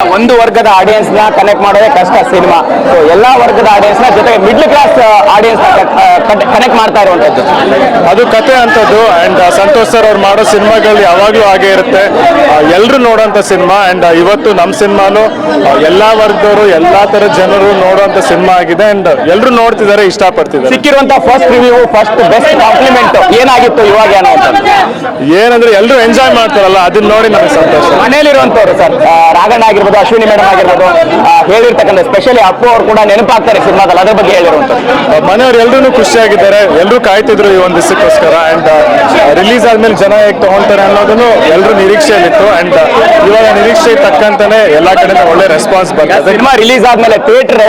ಒಂದು ವರ್ಗದ ಆಡಿಯನ್ಸ್ನ ಕನೆಕ್ಟ್ ಮಾಡೋದೇ ಕಷ್ಟ ಸಿನಿಮಾ ಸೊ ಎಲ್ಲಾ ವರ್ಗದ ಆಡಿಯನ್ಸ್ನ ಜೊತೆಗೆ ಮಿಡ್ಲ್ ಕ್ಲಾಸ್ ಆಡಿಯನ್ಸ್ ಕನೆಕ್ಟ್ ಮಾಡ್ತಾ ಇರುವಂತದ್ದು. ಅದು ಕತೆ ಅಂತದ್ದು ಅಂಡ್ ಸಂತೋಷ್ ಸರ್ ಅವ್ರು ಮಾಡೋ ಸಿನಿಮಾಗಳು ಯಾವಾಗ್ಲೂ ಹಾಗೆ ಇರುತ್ತೆ. ಎಲ್ಲರೂ ನೋಡೋಂಥ ಸಿನಿಮಾ ಅಂಡ್ ಇವತ್ತು ನಮ್ಮ ಸಿನಿಮಾನು ಎಲ್ಲಾ ವರ್ಗದವರು ಎಲ್ಲಾ ತರ ಜನರು ನೋಡುವಂತ ಸಿನಿಮಾ ಆಗಿದೆ ಅಂಡ್ ಎಲ್ಲರೂ ನೋಡ್ತಿದ್ದಾರೆ ಇಷ್ಟಪಡ್ತಿದ್ದಾರೆ ಸಿಕ್ಕಿರುವಂತ first review first best compliment ಏನಾಗಿತ್ತು ಇವಾಗ ಏನೋ ಅಂತ? ಏನಂದ್ರೆ ಎಲ್ಲರೂ ಎಂಜಾಯ್ ಮಾಡ್ತಾರಲ್ಲ ಅದನ್ನ ನೋಡಿ ನನಗೆ ಸಂತೋಷ. ಮನೇಲಿರುವಂತವ್ರು ಸರ್ ರಾಘಣ್ಣ ಆಗಿರ್ಬೋದು ಅಶ್ವಿನಿ ಮೇಡಮ್ ಆಗಿರ್ಬೋದು. ಹೇಳಿರ್ತಕ್ಕಂಥ ಸ್ಪೆಷಲಿ ಅಪ್ಪು ಅವ್ರು ಕೂಡ ನೆನಪಾಗ್ತಾರೆ ಸಿನಿಮಾದಲ್ಲಿ ಅದ್ರ ಬಗ್ಗೆ ಹೇಳಿರುವಂತ ಮನೆಯವ್ರು ಎಲ್ಲರೂ ಖುಷಿಯಾಗಿದ್ದಾರೆ. ಎಲ್ಲರೂ ಕಾಯ್ತಿದ್ರು ಈ ಒಂದು ದಿವಸಕ್ಕೋಸ್ಕರ. ಅಂಡ್ ರಿಲೀಸ್ ಆದ್ಮೇಲೆ ಜನ ಹೇಗೆ ತಗೊಳ್ತಾರೆ ಅನ್ನೋದನ್ನು ಎಲ್ಲರೂ ನಿರೀಕ್ಷೆಯಲ್ಲಿತ್ತು. ಅಂಡ್ ಇವಾಗ ನಿರೀಕ್ಷೆ ತಕ್ಕಂತಾನೆ ಎಲ್ಲಾ ಕಡೆ ಒಳ್ಳೆ ರೆಸ್ಪಾನ್ಸ್ ಬರ್ತದೆ ಸಿನಿಮಾ ರಿಲೀಸ್ ಆದ್ಮೇಲೆ ಥಿಯೇಟರ್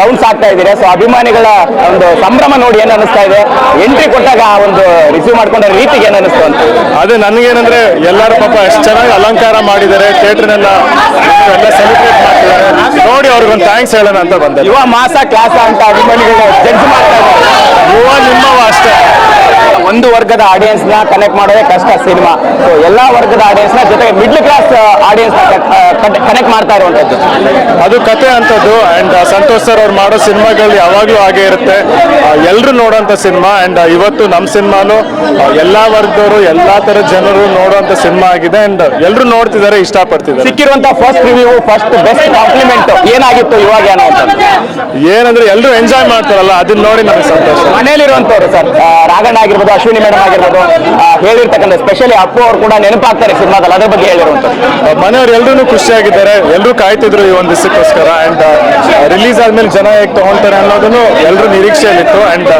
ರೌಂಡ್ಸ್ ಆಗ್ತಾ ಇದ್ದೀರಾ? ಸೊ ಅಭಿಮಾನಿಗಳ ಒಂದು ಸಂಭ್ರಮ ನೋಡಿ ಏನ್ ಅನಿಸ್ತಾ ಇದೆ? ಎಂಟ್ರಿ ಕೊಟ್ಟಾಗ ಆ ಒಂದು ರಿಸೀವ್ ಮಾಡ್ಕೊಂಡ ರೀತಿಗೆ ಏನ್ ಅನಿಸ್ತು ಅಂತ? ಅದೇ ನನಗೇನಂದ್ರೆ ಎಲ್ಲರೂ ಪಾಪ ಎಷ್ಟು ಚೆನ್ನಾಗಿ ಅಲಂಕಾರ ಮಾಡಿದ್ದಾರೆ. ಥಿಯೇಟರ್ನೆಲ್ಲ ಎಲ್ಲ ಸೆಲೆಬ್ರೇಟ್ ಮಾಡ್ತಿದ್ದಾರೆ. ನೋಡಿ ಅವ್ರಿಗೊಂದು ಥ್ಯಾಂಕ್ಸ್ ಹೇಳೋಣ ಅಂತ ಬಂದೆ. ಯುವ ಮಾಸ ಕ್ಲಾಸ ಅಂತ ಅಭಿಮಾನಿಗಳು ಜಡ್ಜ್ ಮಾಡ್ತಾ ಇದ್ದಾರೆ. ಯುವ ನಿಮ್ಮವ ಅಷ್ಟೇ. ಒಂದು ವರ್ಗದ ಆಡಿಯನ್ಸ್ನ ಕನೆಕ್ಟ್ ಮಾಡೋದೇ ಕಷ್ಟ ಸಿನಿಮಾ. ಸೊ ಎಲ್ಲಾ ವರ್ಗದ ಆಡಿಯನ್ಸ್ನ ಜೊತೆಗೆ ಮಿಡ್ಲ್ ಕ್ಲಾಸ್ ಆಡಿಯನ್ಸ್ ಕನೆಕ್ಟ್ ಮಾಡ್ತಾ ಇರುವಂತದ್ದು ಅದು ಕತೆ ಅಂತದ್ದು ಅಂಡ್ ಸಂತೋಷ್ ಸರ್ ಅವ್ರು ಮಾಡೋ ಸಿನಿಮಾಗಳು ಯಾವಾಗಲೂ ಹಾಗೆ ಇರುತ್ತೆ. ಎಲ್ಲರೂ ನೋಡೋಂಥ ಸಿನಿಮಾ ಅಂಡ್ ಇವತ್ತು ನಮ್ಮ ಸಿನಿಮಾನು ಎಲ್ಲಾ ವರ್ಗದವರು ಎಲ್ಲಾ ತರ ಜನರು ನೋಡುವಂತ ಸಿನಿಮಾ ಆಗಿದೆ ಅಂಡ್ ಎಲ್ಲರೂ ನೋಡ್ತಿದ್ದಾರೆ ಇಷ್ಟಪಡ್ತಿದ್ದಾರೆ. ಸಿಕ್ಕಿರುವಂತ first review first best compliment ಏನಾಗಿತ್ತು ಇವಾಗ ಏನೋ ಅಂತ? ಏನಂದ್ರೆ ಎಲ್ಲರೂ ಎಂಜಾಯ್ ಮಾಡ್ತಾರಲ್ಲ ಅದನ್ನ ನೋಡಿ ನನಗೆ ಸಂತೋಷ. ಮನೇಲಿರುವಂಥವ್ರು ಸರ್ ರಾಘಣ್ಣ ಆಗಿರ್ಬೋದು ಅಶ್ವಿನಿ ಮೇಡಮ್ ಆಗಿರ್ಬೋದು ಹೇಳಿರ್ತಕ್ಕಂಥ ಸ್ಪೆಷಲಿ ಅಪ್ಪು ಅವ್ರು ಕೂಡ ನೆನಪಾಗ್ತಾರೆ ಸಿನಿಮಾದಲ್ಲಿ ಅದ್ರ ಬಗ್ಗೆ ಹೇಳಿರುವಂತ ಮನೆಯವ್ರು ಎಲ್ಲರೂ ಖುಷಿಯಾಗಿದ್ದಾರೆ ಎಲ್ಲರೂ ಕಾಯ್ತಿದ್ರು ಈ ಒಂದು ದಿವಸಕ್ಕೋಸ್ಕರ ಅಂಡ್ ರಿಲೀಸ್ ಆದ್ಮೇಲೆ ಜನ ಹೇಗೆ ತಗೊಳ್ತಾರೆ ಅನ್ನೋದನ್ನು ಎಲ್ಲರೂ ನಿರೀಕ್ಷೆಯಲ್ಲಿತ್ತು. ಅಂಡ್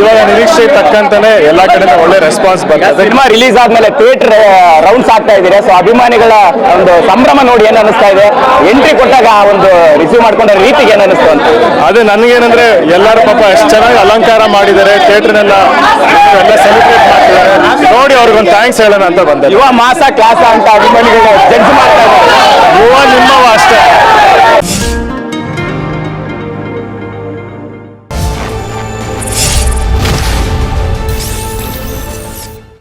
ಇವಾಗ ನಿರೀಕ್ಷೆ ತಕ್ಕಂತಾನೆ ಎಲ್ಲಾ ಕಡೆ ಒಳ್ಳೆ ರೆಸ್ಪಾನ್ಸ್ ಬರ್ತದೆ ಸಿನಿಮಾ ರಿಲೀಸ್ ಆದ್ಮೇಲೆ ಥಿಯೇಟರ್ ರೌಂಡ್ಸ್ ಆಗ್ತಾ ಇದ್ದೀರಾ? ಸೊ ಅಭಿಮಾನಿಗಳ ಒಂದು ಸಂಭ್ರಮ ನೋಡಿ ಏನ್ ಅನಿಸ್ತಾ ಇದೆ? ಎಂಟ್ರಿ ಕೊಟ್ಟಾಗ ಆ ಒಂದು ರಿಸೀವ್ ಮಾಡ್ಕೊಂಡ ರೀತಿಗೆ ಏನ್ ಅನಿಸ್ತು ಅಂತ. ಅದೇ ನನಗೇನಂದ್ರೆ ಎಲ್ಲರೂ ಪಾಪ ಎಷ್ಟು ಚೆನ್ನಾಗಿ ಅಲಂಕಾರ ಮಾಡಿದ್ದಾರೆ. ಥಿಯೇಟರ್ನೆಲ್ಲ ಎಲ್ಲ ಸೆಲೆಬ್ರೇಟ್ ನೋಡಿ ಅವ್ರಿಗೊಂದು ಥ್ಯಾಂಕ್ಸ್ ಹೇಳೋಣ ಅಂತ ಬಂದೆ. ಯುವ ಮಾಸ ಕ್ಲಾಸ ಅಂತ ಅಭಿಮಾನಿಗಳು ಜಡ್ಜ್ ಮಾಡ್ತಾ ಇದ್ದಾರೆ. ಯುವ ನಿಮ್ಮವ ಅಷ್ಟೇ.